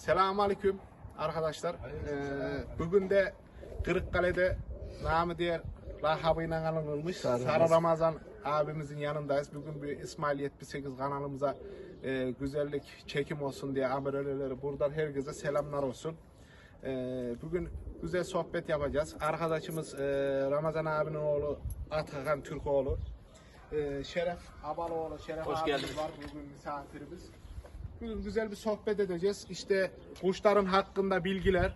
Selamünaleyküm arkadaşlar. Ee, bugün de Kırıkkale'de namı diğer lakabıyla anılmış Sarı, Ramazan abimizin yanındayız. Bugün bir İsmail 78 kanalımıza e, güzellik çekim olsun diye aboneleri buradan herkese selamlar olsun. Ee, bugün güzel sohbet yapacağız. Arkadaşımız e, Ramazan abinin oğlu Atakan Türkoğlu. Ee, Şeref Abaloğlu, Şeref Hoş abimiz geldiniz. var bugün misafirimiz. Bugün güzel bir sohbet edeceğiz. İşte kuşların hakkında bilgiler.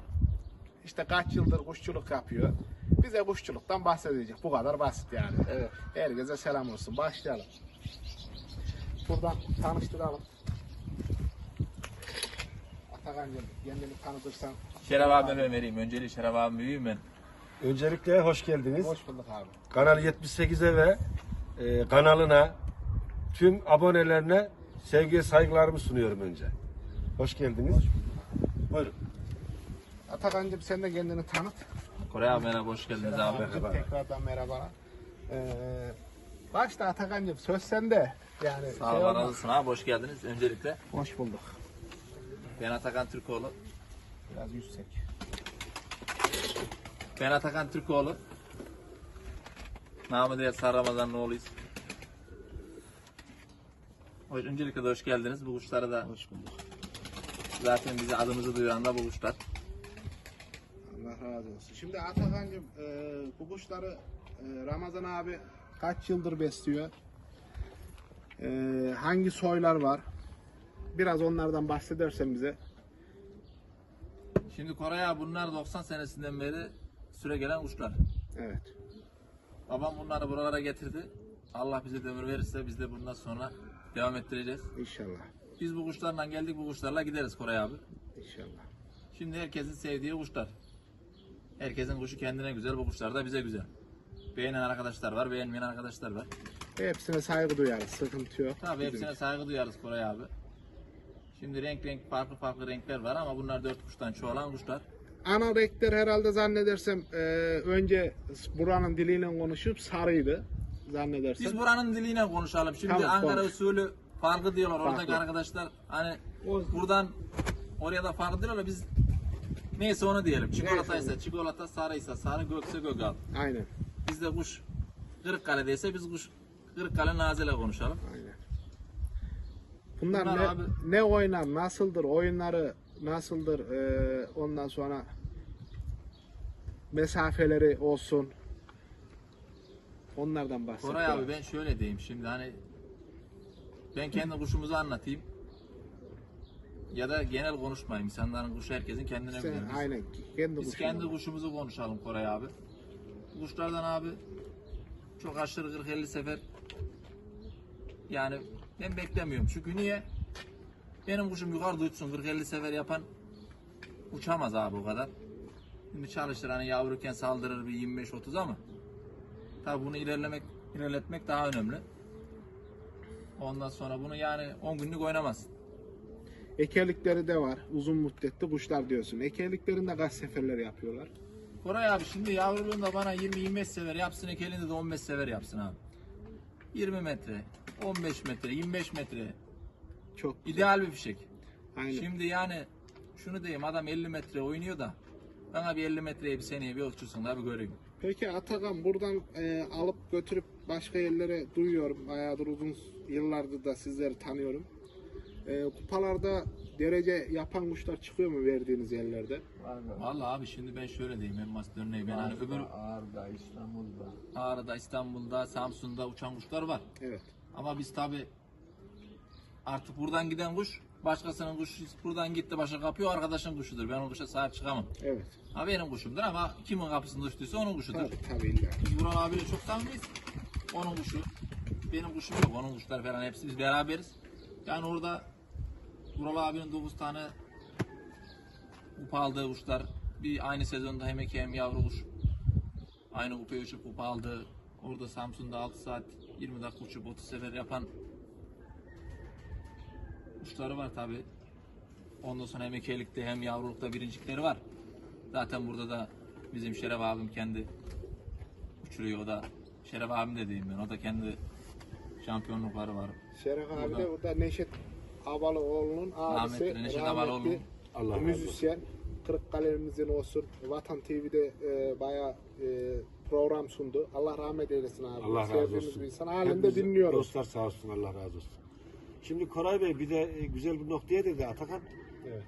İşte kaç yıldır kuşçuluk yapıyor. Bize kuşçuluktan bahsedecek. Bu kadar basit yani. Evet. Herkese selam olsun. Başlayalım. Buradan tanıştıralım. Atakan'cığım kendini tanıtırsan Şeref abime vereyim. Önceliği Şeref abim büyüğüm ben. Öncelikle hoş geldiniz. hoş bulduk abi. Kanal 78'e ve e, kanalına tüm abonelerine sevgi saygılarımı sunuyorum önce. Hoş geldiniz. Buyurun. Atakan'cığım sen de kendini tanıt. Koray abi merhaba hoş geldiniz abi. Merhaba. Tekrardan merhaba. Ee, başta Atakan'cığım söz sende. Yani Sağ şey ol olma. razı olsun abi hoş geldiniz. Öncelikle Hoş bulduk. ben Atakan Türkoğlu. Biraz yüksek. Ben Atakan Türkoğlu. Namı diğer Sarı Ramazan'ın oğluyuz. Hoş, öncelikle de hoş geldiniz. Bu kuşları da Hoş bulduk. zaten bizi adımızı duyuran da bu kuşlar. Allah razı olsun. Şimdi Atakan'cığım e, bu kuşları e, Ramazan abi kaç yıldır besliyor? E, hangi soylar var? Biraz onlardan bahsedersen bize. Şimdi Koray abi bunlar 90 senesinden beri süre gelen kuşlar. Evet. Babam bunları buralara getirdi. Allah bize de ömür verirse biz de bundan sonra devam ettireceğiz. İnşallah. Biz bu kuşlarla geldik bu kuşlarla gideriz Koray abi. İnşallah. Şimdi herkesin sevdiği kuşlar. Herkesin kuşu kendine güzel, bu kuşlar da bize güzel. Beğenen arkadaşlar var, beğenmeyen arkadaşlar var. Hepsine saygı duyarız. Sıkıntı yok. Tabii hepsine saygı duyarız Koray abi. Şimdi renk renk farklı farklı renkler var ama bunlar dört kuştan çoğalan kuşlar. Ana renkler herhalde zannedersem e, önce buranın diliyle konuşup sarıydı. Zannedersem. Biz buranın diliyle konuşalım. Şimdi Tamam, Ankara konuş. usulü farklı diyorlar oradaki Farklı. arkadaşlar. Hani O- buradan oraya da farklı diyorlar biz neyse onu diyelim. Çikolataysa çikolata, sarıysa sarı, gökse gök al. Aynen. Bizde kuş Kırıkkale'deyse biz kuş Kırıkkale Nazil'e konuşalım. Aynen. Bunlar, Bunlar ne, abi- ne oynar, nasıldır, oyunları nasıldır, e, ondan sonra mesafeleri olsun. Onlardan bahset. Koray abi ben şöyle diyeyim şimdi hani ben kendi kuşumuzu anlatayım. Ya da genel konuşmayayım. İnsanların kuşu herkesin kendine Sen. Biz- aynen. Kendi Biz kuşun kendi kuşumuzu konuşalım Koray abi. Kuşlardan abi çok aşırı 40-50 sefer yani ben beklemiyorum. Çünkü niye? Benim kuşum yukarıda uçsun 40-50 sefer yapan uçamaz abi o kadar. Şimdi çalışır hani yavruken saldırır bir 25-30 ama tabi bunu ilerlemek ilerletmek daha önemli. Ondan sonra bunu yani 10 günlük oynamaz. Ekerlikleri de var. Uzun müddetli kuşlar diyorsun. Ekerliklerinde kaç seferler yapıyorlar? Koray abi şimdi yavruluğunda bana 20-25 sever yapsın ekelinde de 15 sever yapsın abi. 20 metre, 15 metre, 25 metre Çok güzel. ideal bir fişek. Aynen. Şimdi yani şunu diyeyim adam 50 metre oynuyor da bana bir 50 metreye bir seneye bir uçursun da bir göreyim. Peki Atakan buradan e, alıp götürüp başka yerlere duyuyorum. Bayağıdır uzun yıllardır da sizleri tanıyorum. E, kupalarda derece yapan kuşlar çıkıyor mu verdiğiniz yerlerde? Vallahi abi şimdi ben şöyle diyeyim en basit örneği ben hani öbür Ağrı'da, İstanbul'da. Ağrı'da, İstanbul'da, Samsun'da uçan kuşlar var. Evet. Ama biz tabi artık buradan giden kuş başkasının kuşu buradan gitti başa kapıyor arkadaşın kuşudur. Ben o kuşa sahip çıkamam. Evet. Ha benim kuşumdur ama kimin kapısında uçtuysa onun kuşudur. Tabii tabii illa. Biz Vural abiyle çok tanımayız. Onun kuşu. Benim kuşum yok. Onun kuşlar falan hepsi biz beraberiz. Yani orada Vural abinin 9 tane kupa aldığı kuşlar. Bir aynı sezonda hem eki hem yavru kuş. Aynı kupaya uçup kupa aldı. Orada Samsun'da 6 saat 20 dakika uçup 30 sefer yapan kuşları var tabi. Ondan sonra hem ekelikte hem yavrulukta birincilikleri var. Zaten burada da bizim Şeref abim kendi uçuruyor o da. Şeref abim de diyeyim ben. O da kendi şampiyonlukları var. Şeref abi Burada- de o da Neşet Abalıoğlu'nun abisi. Rahmetli Neşet Abalıoğlu'nun Allah razı olsun. müzisyen. Kırıkkale'mizin olsun. Vatan TV'de e, bayağı e, program sundu. Allah rahmet eylesin abi. Allah razı Sevdiğimiz olsun. bir insan. Halen de Hepimiz dinliyoruz. Dostlar sağ olsun Allah razı olsun. Şimdi Koray Bey bir de e, güzel bir noktaya dedi Atakan. Evet.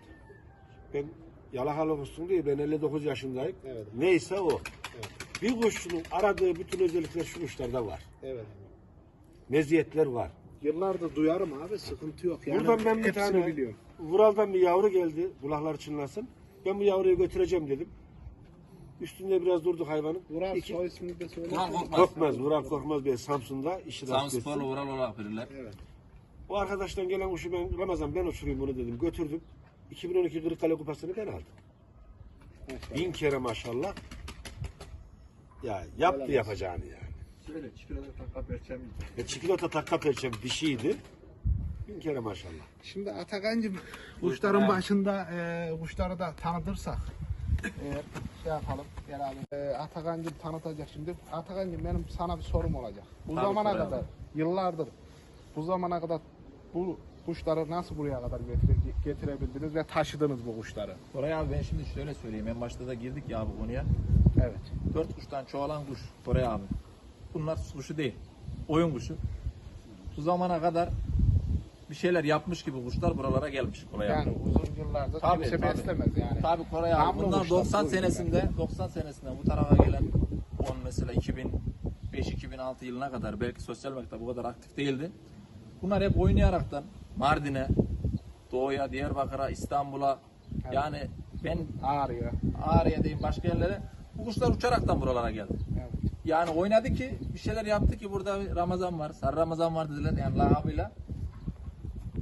Ben yalakalı olsun diye ben 59 yaşındayım. Evet. Neyse o. Evet. Bir kuşçunun aradığı bütün özellikler şu kuşlarda var. Evet. Meziyetler var. Yıllardır duyarım abi. Sıkıntı yok. Yani Buradan ben bir hepsini tane biliyorum. Vural'dan bir yavru geldi. Kulakları çınlasın. Ben bu yavruyu götüreceğim dedim. Üstünde biraz durduk hayvanın. Vural İki- soy ismini de söyle. Vural Korkmaz. Korkmaz. Vural Korkmaz Bey Samsun'da işi rast Samsporlu etsin. Vural olarak bilirler. Evet. O arkadaştan gelen kuşu ben Ramazan ben uçurayım bunu dedim. Götürdüm. 2012 Kırıkkale Kupası'nı ben aldım. Maşallah. Bin kere maşallah. Ya yaptı olsun. yapacağını yani. Şöyle çikolata takla perçem. Ve çikolata takka perçem dişiydi. Bin kere maşallah. Şimdi Atakan'cığım kuşların başında e, kuşları da tanıtırsak eğer şey yapalım abi. E, Atakan'cığım tanıtacak şimdi. Atakan'cığım benim sana bir sorum olacak. Bu Tabii, zamana kadar yıllardır bu zamana kadar bu kuşları nasıl buraya kadar getire, getirebildiniz ve taşıdınız bu kuşları? Koray abi ben şimdi şöyle söyleyeyim. En başta da girdik ya bu konuya. Evet. Dört kuştan çoğalan kuş Koray abi. Bunlar kuşu değil. Oyun kuşu. Bu zamana kadar bir şeyler yapmış gibi kuşlar buralara gelmiş Koray abi. Yani uzun yıllardır Tabii, kimse tabii. beslemez yani. Tabii Koray abi. Namlu Bundan kuşlar, 90 bu senesinde 90 senesinde bu tarafa gelen 10 mesela 2005-2006 yılına kadar belki sosyal medya bu kadar aktif değildi. Bunlar hep oynayaraktan Mardin'e, Doğu'ya, Diyarbakır'a, İstanbul'a yani ben Ağrıyor. Ağrı'ya diyeyim başka yerlere bu kuşlar uçaraktan buralara geldi. Evet. Yani oynadı ki bir şeyler yaptı ki burada Ramazan var. Sarı Ramazan var dediler yani lakabıyla.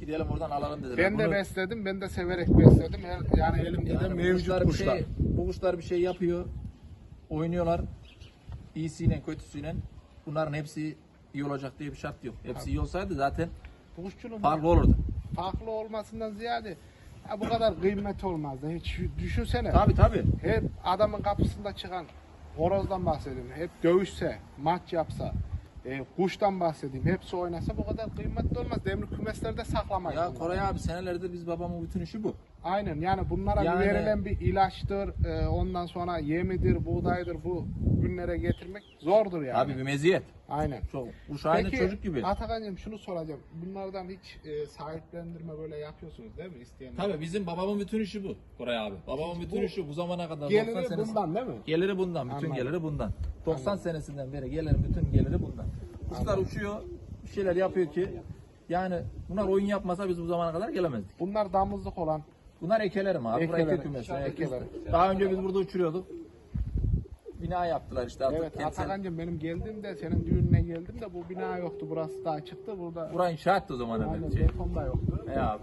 Gidelim oradan alalım dediler. Ben de Bunu- besledim, ben de severek besledim. Her- Yani elimde de yani mevcut kuşlar kuşlar. Şey, bu kuşlar bir şey yapıyor. Oynuyorlar. İyisiyle kötüsüyle. Bunların hepsi iyi olacak diye bir şart yok. Hepsi iyi olsaydı zaten kuşçunun farklı olurdu. farklı olmasından ziyade ha, bu kadar kıymet olmazdı. Hiç düşünsene. Tabi tabi. Hep adamın kapısında çıkan horozdan bahsedeyim. Hep dövüşse, maç yapsa, e, kuştan bahsedeyim. Hepsi oynasa bu kadar kıymetli olmaz. Demir kümeslerde saklamayız. Ya bunları. Koray abi senelerdir biz babamın bütün işi bu. Aynen yani bunlara Yani- verilen bir ilaçtır, e, ondan sonra yemidir, buğdaydır bu günlere getirmek zordur yani. Abi bir meziyet. Aynen. Çok. Kuş aynı Peki çocuk gibi. Atakan'cığım şunu soracağım. Bunlardan hiç e, sahiplendirme böyle yapıyorsunuz değil mi isteyenler? Tabii bizim babamın bütün işi bu Koray abi. Babamın bütün Bu- işi bu zamana kadar. 90 Geliri senesi- bundan değil mi? Geliri bundan. Bütün Anladım. geliri bundan. 90 senesinden beri gelen bütün geliri bundan. Kuşlar uçuyor. Bir şeyler yapıyor ki yani bunlar oyun yapmasa biz bu zamana kadar gelemezdik. Bunlar damızlık olan Bunlar ekelerim abi. Buraya Ekeleri. eke kümesi. Daha önce biz burada uçuruyorduk. Bina yaptılar işte artık Evet kentsel. Atakan'cığım benim geldiğimde senin düğününe geldim de bu bina yoktu burası daha çıktı burada Burayı inşa etti o zaman efendim. Şey. beton da yoktu. Ne abi?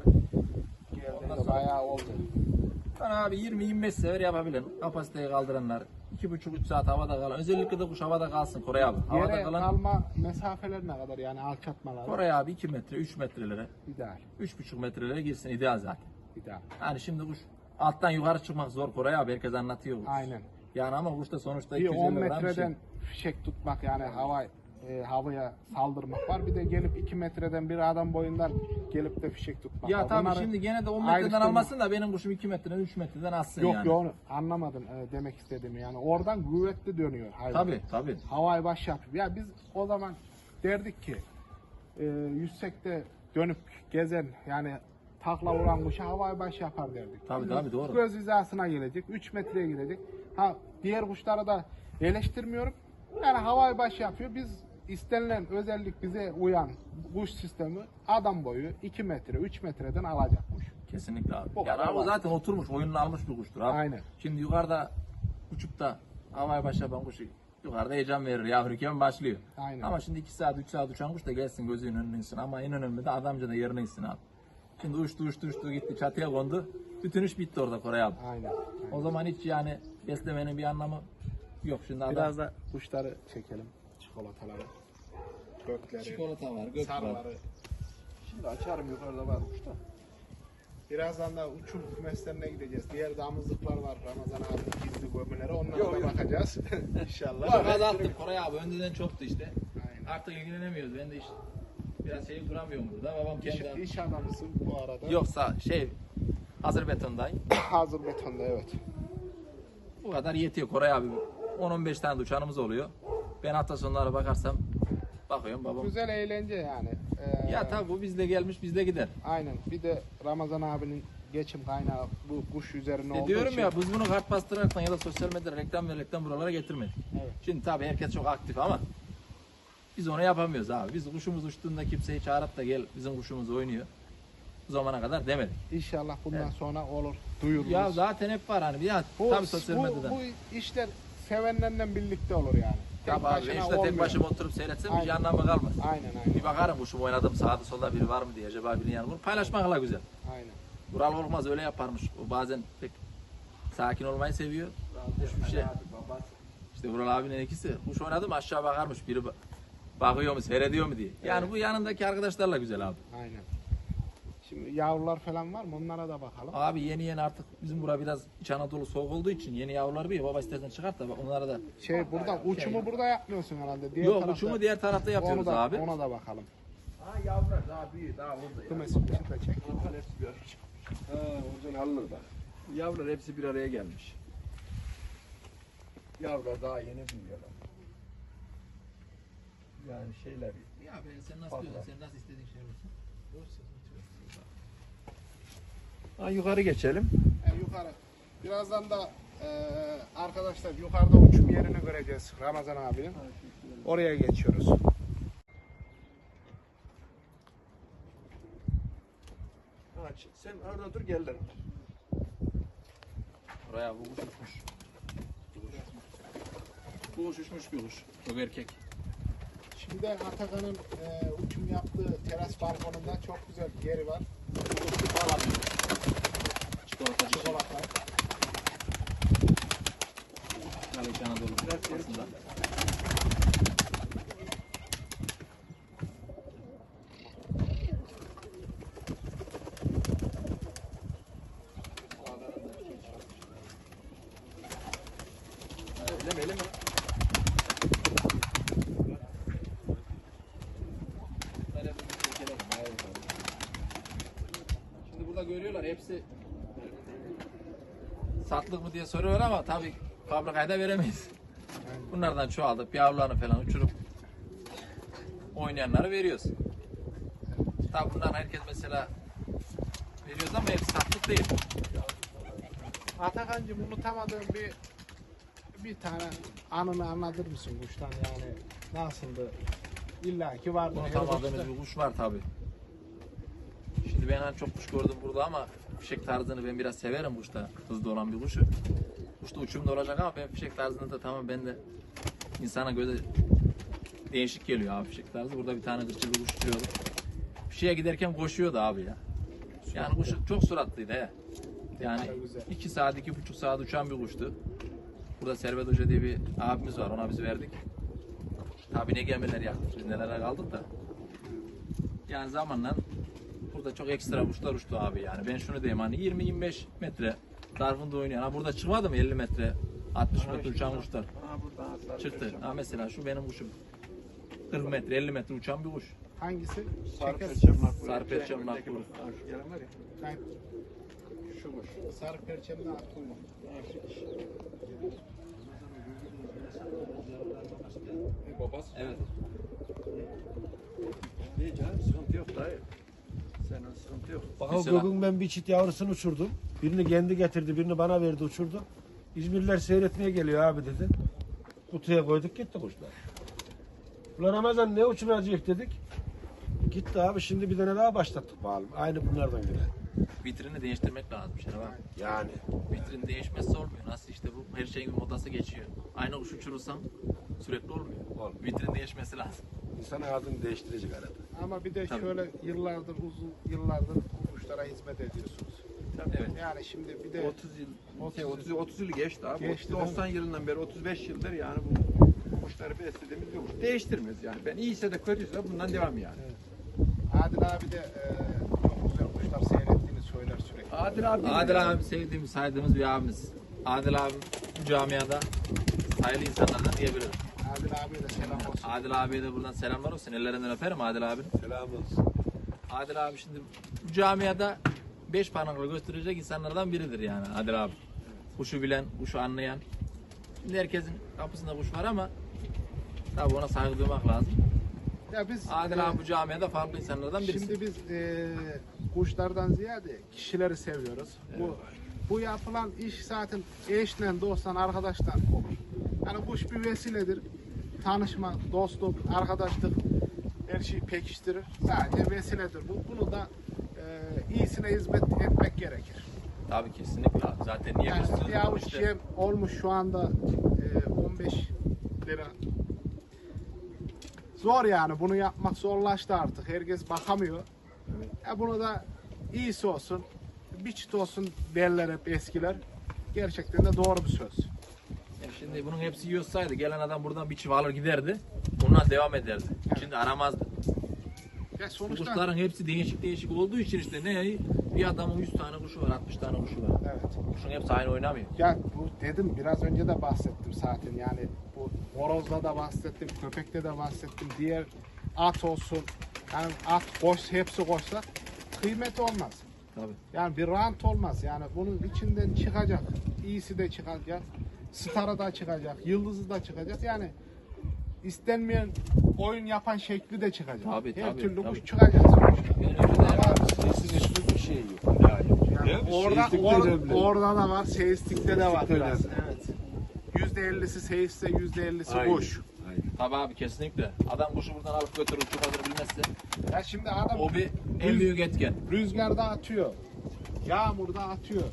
Geldiğinde bayağı oldu. Ben abi 20-25 sefer yapabilen kapasiteyi kaldıranlar 2,5-3 saat havada kalan özellikle de kuş havada kalsın Koray abi. Havada Yere kalan kalma mesafeler ne kadar yani alçatmalar Koray abi 2 metre 3 metrelere ideal 3,5 metrelere girsin ideal zaten. ideal. Yani şimdi kuş alttan yukarı çıkmak zor Koray abi herkes anlatıyor. kuş. Aynen. Yani ama da sonuçta Bir 250 10 gram bir metreden şey. fişek tutmak yani hava e, havaya saldırmak var. Bir de gelip 2 metreden bir adam boyundan gelip de fişek tutmak Ya var. tabii Bunları şimdi gene de 10 ayrıştırmak- metreden almasın da benim kuşum 2 metreden 3 metreden atsın Yok yani. yok anlamadım e, demek istediğimi yani. Oradan kuvvetli dönüyor hayvan. Tabii tabii. Havayı baş yapıyor. Ya biz o zaman derdik ki e, yüksekte dönüp gezen yani takla vuran kuşa havayı baş yapar derdik. Tabii, Biz tabii, doğru. Göz hizasına gelecek. 3 metreye gidecek. Ha diğer kuşları da eleştirmiyorum. Yani havayı baş yapıyor. Biz istenilen özellik bize uyan kuş sistemi adam boyu 2 metre 3 metreden alacak kuş. Kesinlikle abi. Bu yani o zaten oturmuş, oyununu almış bir kuştur abi. Aynen. Şimdi yukarıda uçup da havaya baş yapan kuş yukarıda heyecan verir. Yavruyken başlıyor. Aynen. Ama şimdi 2 saat 3 saat uçan kuş da gelsin gözünün önüne insin. Ama en önemli de adamca da yerine insin abi. Şimdi uçtu uçtu uçtu gitti çatıya kondu. Bütün iş bitti orada Koray abi. Aynen. O zaman hiç yani beslemenin bir anlamı yok. Şimdi adam Biraz da kuşları çekelim. Çikolataları. Gökleri. çikolata var, gök var. sarıları. Şimdi açarım yukarıda var kuş da. Birazdan da uçum kümeslerine gideceğiz. Diğer damızlıklar var Ramazan abi gizli gömüleri. Onlara da bakacağız. İnşallah. Yok azalttık Koray abi. Önceden çoktu işte. Aynen. Artık ilgilenemiyoruz. Ben de işte biraz şeyi kuramıyorum burada. Babam İş, kendi... iş adamısın bu arada. Yoksa şey Hazır betondayım. Hazır betonda evet. Bu kadar yetiyor Koray abi. 10-15 tane de uçağımız oluyor. Ben hafta sonları bakarsam bakıyorum babam. Güzel eğlence yani. Ee, Ya tabi bu bizde gelmiş bizde gider. Aynen. Bir de Ramazan abinin geçim kaynağı bu kuş üzerine E olduğu diyorum için. ya biz bunu kart bastıraraktan ya da sosyal medyada reklam vererekten buralara getirmedik. Evet. Şimdi tabii herkes çok aktif ama biz onu yapamıyoruz abi. Biz kuşumuz uçtuğunda kimseyi çağırıp da gel bizim kuşumuz oynuyor. Bu zamana kadar demedik. İnşallah bundan Evet. sonra olur. Duyururuz. Ya zaten hep var hani ya bu, tabii sosyal bu, medyada. bu işler sevenlerle birlikte olur yani. Tek Tabii abi başına işte tek olmuyor. başıma oturup seyretsem Aynen. bir anlamı kalmaz. Aynen aynen. Bir bakarım kuşum oynadım sağda solda biri var mı diye acaba birinin yanı. Bunu paylaşmakla güzel. Aynen. Vural olmaz öyle yaparmış. O bazen pek sakin olmayı seviyor. Kuş bir şey. İşte Vural abinin ikisi. Kuş oynadı mı aşağı bakarmış. Biri ba- bakıyor mu seyrediyor mu diye. Yani bu yanındaki arkadaşlarla güzel abi. Aynen. Şimdi yavrular falan var mı? Onlara da bakalım. Abi yeni yeni artık bizim bura biraz İç Anadolu soğuk olduğu için yeni yavrular bir baba istersen çıkart da bak onlara da. Şey buradan uçumu burada yapmıyorsun herhalde. Diğer Yok tarafta- uçumu diğer tarafta yapıyoruz onu da, abi. Ona da bakalım. Ha yavrular daha büyük daha orada Kımesi de çek. Ha, oradan alınır bak. Yavrular hepsi bir araya gelmiş. Yavrular daha yeni büyüyorlar. Yani şeyler Ya ben sen nasıl diyorsun? Sen nasıl istediğin şey olsun. Ha, yukarı geçelim. En yukarı. Birazdan da e, arkadaşlar yukarıda uçum yerini göreceğiz Ramazan abinin. Oraya geçiyoruz. Aç. Sen orada dur gelirler. Oraya bu kuş uçmuş. Bu kuş uçmuş bir kuş. Çok erkek. Şimdi Atakan'ın e, uçum yaptığı teras balkonunda çok güzel bir yeri var. Çikolata çikolata. Çikolatlar. Galip Anadolu aslında. Öyle mi öyle mi? Şimdi burada görüyorlar hepsi satlık mı diye soruyorlar ama tabii fabrikaya da veremeyiz. Bunlardan çoğaldık, yavrularını falan uçurup oynayanları veriyoruz. Tabii bundan herkes mesela veriyoruz ama hepsi satlık değil. Atakan'cığım unutamadığın bir bir tane anını anlatır mısın kuştan yani nasıldı? İlla ki vardı. Bunu her tamadığımız kuşta. bir kuş var tabii. Şimdi ben hani çok kuş gördüm burada ama fişek tarzını ben biraz severim kuşta. Hızlı olan bir kuşu. Kuşta uçumda olacak ama ben fişek tarzını da tamam ben de insana göre değişik geliyor abi fişek tarzı. Burada bir tane kırçıl bir kuş uçuyordu. Fişeğe giderken koşuyordu abi ya. Yani kuş çok suratlıydı he. Yani iki saat, iki buçuk saat uçan bir kuştu. Burada Servet Hoca diye bir abimiz var, ona biz verdik. Tabii ne gemiler yaktık, biz nelere kaldık da. Yani zamanla burada çok ekstra kuşlar uçtu abi yani. Ben şunu diyeyim hani 20-25 metre zarfında oynayan. Ha burada çıkmadı mı 50 metre, 60 metre uçan kuşlar çıktı. Ha mesela şu benim kuşum. 40 metre, 50 metre uçan bir kuş. Hangisi? Sarı Çeker. perçem naklı. Sarı perçem naklı. öndeki bak. Ha, Şu gelen var ya. Ben Şu kuş. sarı perçemli aklım. Babası. Evet. İyi canım sıkıntı yok dayı. Sıkıntı yok. Bak Mesela- bugün ben bir çift yavrusunu uçurdum. Birini kendi getirdi, birini bana verdi uçurdu. İzmirliler seyretmeye geliyor abi dedi. Kutuya koyduk gitti kuşlar. Ulan Ramazan ne uçuracak dedik. Gitti abi şimdi bir tane daha başlattık bakalım. Aynı bunlardan biri. Vitrini değiştirmek lazım Şeref abi. Yani. Vitrin değişmezse olmuyor. Nasıl işte bu her şeyin bir modası geçiyor. Aynı kuş uçurursan sürekli olmuyor. Olmuyor. Vitrin değişmesi lazım. İnsan adını değiştirecek arada. Ama bir de Tabii. şöyle yıllardır uzun yıllardır bu kuşlara hizmet ediyorsunuz. Evet. Yani şimdi bir de 30 yıl, 30 şey, 30, 30 yıl geçti abi. Geçti, 90 yılından beri 35 yıldır yani bu, bu kuşları beslediğimiz bir kuş. Değiştirmiyoruz yani. Ben iyiyse de kötüyse bundan devam yani. Adil abi de e, çok güzel kuşlar seyrettiğini söyler sürekli. Adil abi. Adil abi sevdiğimiz, saydığımız bir abimiz. Adil abi bu camiada sayılı insanlardan diyebilirim. Adil abiye de selam olsun. Adil abiye de buradan selamlar olsun. Ellerinden öperim Adil abi. Selam olsun. Adil abi şimdi bu camiada beş parmakla gösterecek insanlardan biridir yani Adil abi. Kuşu bilen, kuşu anlayan. Şimdi herkesin kapısında kuş var ama tabii ona saygı duymak lazım. Ya biz Adil e, abi bu camiada farklı insanlardan birisi. Şimdi biz e, kuşlardan ziyade kişileri seviyoruz. Bu bu yapılan iş zaten eşle, dosttan, arkadaştan olur. Yani kuş bir vesiledir. Tanışma, dostluk, arkadaşlık her şeyi pekiştirir. Sadece vesiledir. Bu, bunu da e, iyisine hizmet etmek gerekir. Tabii kesinlikle abi. Zaten niye Yani bir avuç işte. yem olmuş şu anda e, 15 lira. Zor yani bunu yapmak zorlaştı artık. Herkes bakamıyor. Ya bunu da iyisi olsun, bir çıt olsun derler hep eskiler. Gerçekten de doğru bir söz. Şimdi bunun hepsi yiyorsaydı gelen adam buradan bir çivi alır giderdi. Ondan devam ederdi. Şimdi aramazdı. Ya sonuçta kuşların hepsi değişik değişik olduğu için işte ne bir adamın 100 tane kuşu var, 60 tane kuşu var. evet. Kuşun hepsi aynı oynamıyor. Ya bu dedim biraz önce de bahsettim zaten yani bu horozda da bahsettim, köpekte de bahsettim. Diğer at olsun, yani at koş hepsi koşsa kıymet olmaz. Tabii. Yani bir rant olmaz. Yani bunun içinden çıkacak. İyisi de çıkacak. Starı da çıkacak. Yıldızı da çıkacak. Yani istenmeyen oyun yapan şekli de çıkacak. Tabii, Her tabii, türlü tabii. kuş çıkacak sonuçta. Ben önce de Sesin üstü bir şey yok. Yani Değil mi? orada, or- önemli. orada da var. Seyistikte de var biraz. önemli. Evet. Yüzde ellisi seyiste, yüzde ellisi Aynen. kuş. Tabii abi kesinlikle. Adam kuşu buradan alıp götürür uçurmadığını bilmezse Ya şimdi adam o bir en büyük etken. rüzgarda atıyor. Yağmurda atıyor.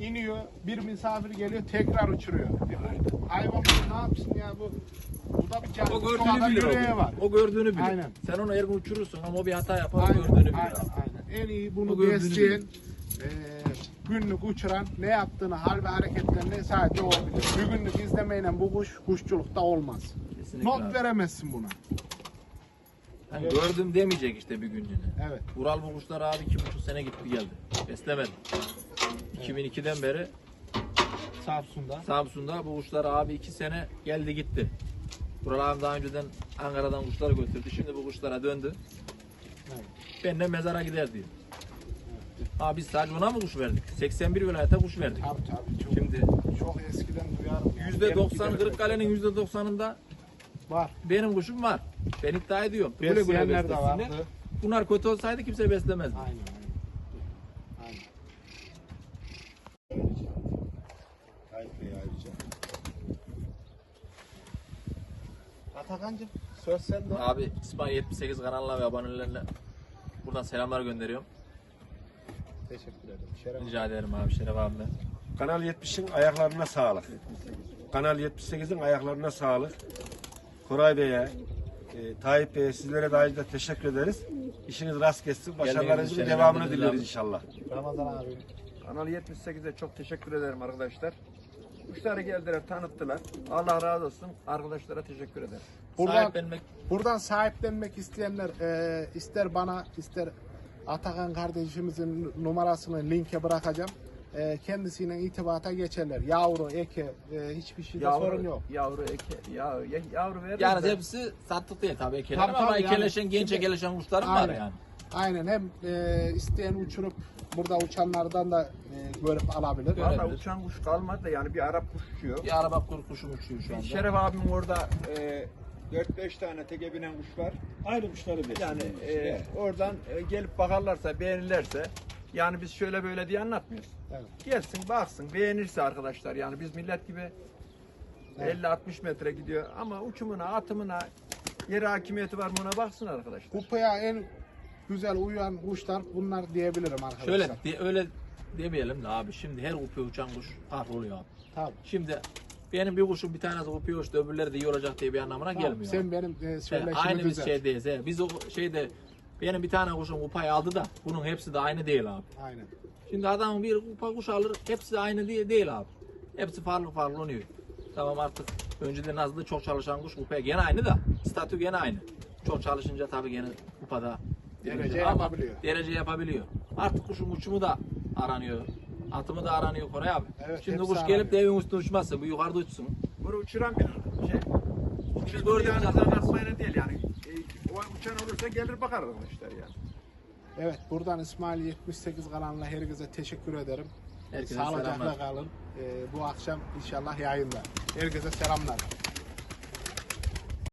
İniyor, bir misafir geliyor, tekrar uçuruyor. Hayvan bu ne yapsın ya bu? Bu da bir canlı. O gördüğünü bilir o. var. O gördüğünü bilir. Aynen. Sen onu her gün uçurursun ama o bir hata yapar o Aynen, gördüğünü bilir. aynen, aynen. En iyi O bunu besleyen, eee, günlük uçuran, ne yaptığını, hal ve hareketlerini sadece o bilir. Bir günlük izlemeyle bu kuş kuşçulukta olmaz. Kesinlikle Not abi. veremezsin buna. Hani gördüm demeyecek işte bir günlüğüne. Evet. Ural bu kuşlar abi iki buçuk sene gitti geldi. Beslemedim. 2002'den beri Samsun'da. Samsun'da bu kuşlar abi iki sene geldi gitti. Ural abi daha önceden Ankara'dan kuşları götürdü. Şimdi bu kuşlara döndü. Evet. Ben de mezara gider diyor. Abi biz sadece ona mı kuş verdik? 81 vilayete kuş verdik. Tabii tabii. Çok, Şimdi çok eskiden duyarım. yani. yüzde Gelip doksan giderim. Kırıkkale'nin yüzde doksanında var. benim kuşum var. Ben iddia ediyorum. Besleyenler de vardı. Bunlar kötü olsaydı kimse beslemezdi. Aynen. Aynen. Tayyip Bey ayrıca. Atakan'cığım söz sende. Abi İsmail 78 kanalına ve abonelerine buradan selamlar gönderiyorum. Teşekkür ederim. Şeref. Rica ederim abi Şeref abime. Kanal 70'in ayaklarına sağlık. Kanal 78'in ayaklarına sağlık. Koray Bey'e, e, Tayyip Bey'e sizlere de ayrıca teşekkür ederiz. İşiniz rast kessin. Başarılarınızın devamını abi. inşallah. Ramazan abi. Kanal 78'e çok teşekkür ederim arkadaşlar. Kuşları geldiler, tanıttılar. Allah razı olsun. Arkadaşlara teşekkür ederim. Buradan, Sahiplenmek buradan sahiplenmek isteyenler e, ister bana ister Atakan kardeşimizin numarasını linke bırakacağım. E, kendisiyle itibata geçerler. Yavru, eke, e, hiçbir şeyde sorun yok. Yavru, eke, yavru, ya- yavru veririz yani de. hepsi sattık değil tabii ekelerim Tabii, ama tabii, yani ekeleşen, genç şimdi- ekeleşen kuşlarım var Aynen. yani. Aynen hem e, isteyen uçurup burada uçanlardan da e, görüp alabilir. Görebilir. Valla uçan kuş kalmadı da yani bir Arap kuş uçuyor. Bir araba kur kuşum uçuyor şu anda. Şeref abim orada e, 4-5 tane teke binen kuş var. Aynı kuşları besliyoruz. Yani e, oradan e, gelip bakarlarsa, beğenirlerse yani biz şöyle böyle diye anlatmıyoruz. Evet. Gelsin, baksın, beğenirse arkadaşlar yani biz millet gibi 50-60 metre gidiyor ama uçumuna, atımına, yeri hakimiyeti var mı ona baksın arkadaşlar. Kupaya en güzel uyan kuşlar bunlar diyebilirim arkadaşlar. Şöyle diye, öyle demeyelim de abi şimdi her upe uçan kuş farklı oluyor abi. Tabii. Şimdi benim bir kuşum bir tanesi upe uçtu öbürleri de iyi olacak diye bir anlamına Tamam, gelmiyor. Sen benim e, söyleşimi aynı biz şeydeyiz. he. Biz o şeyde benim bir tane kuşum upayı aldı da bunun hepsi de aynı değil abi. Aynen. Şimdi adam bir upa kuş alır hepsi de aynı değil, değil abi. Hepsi farklı farklı oluyor. Tamam artık önceden azdı çok çalışan kuş upaya gene aynı da statü gene aynı. Çok çalışınca tabii gene kupada Derece Ama yapabiliyor. Derece yapabiliyor. Artık kuşun uçumu da aranıyor. Atımı da aranıyor Koray abi. Evet, Şimdi hepsi kuş aranıyor. gelip de evin üstüne uçmazsa bu yukarıda uçsun. Bunu uçuran bir şey. Biz gördük gördüğümüz zaten. anlatmayla değil yani. E, o uçan olursa gelir bakar arkadaşlar yani. Evet buradan İsmail 78 kanalına herkese teşekkür ederim. Herkese Sağlıcakla selamlar. kalın. Ee, bu akşam inşallah yayında. Herkese selamlar.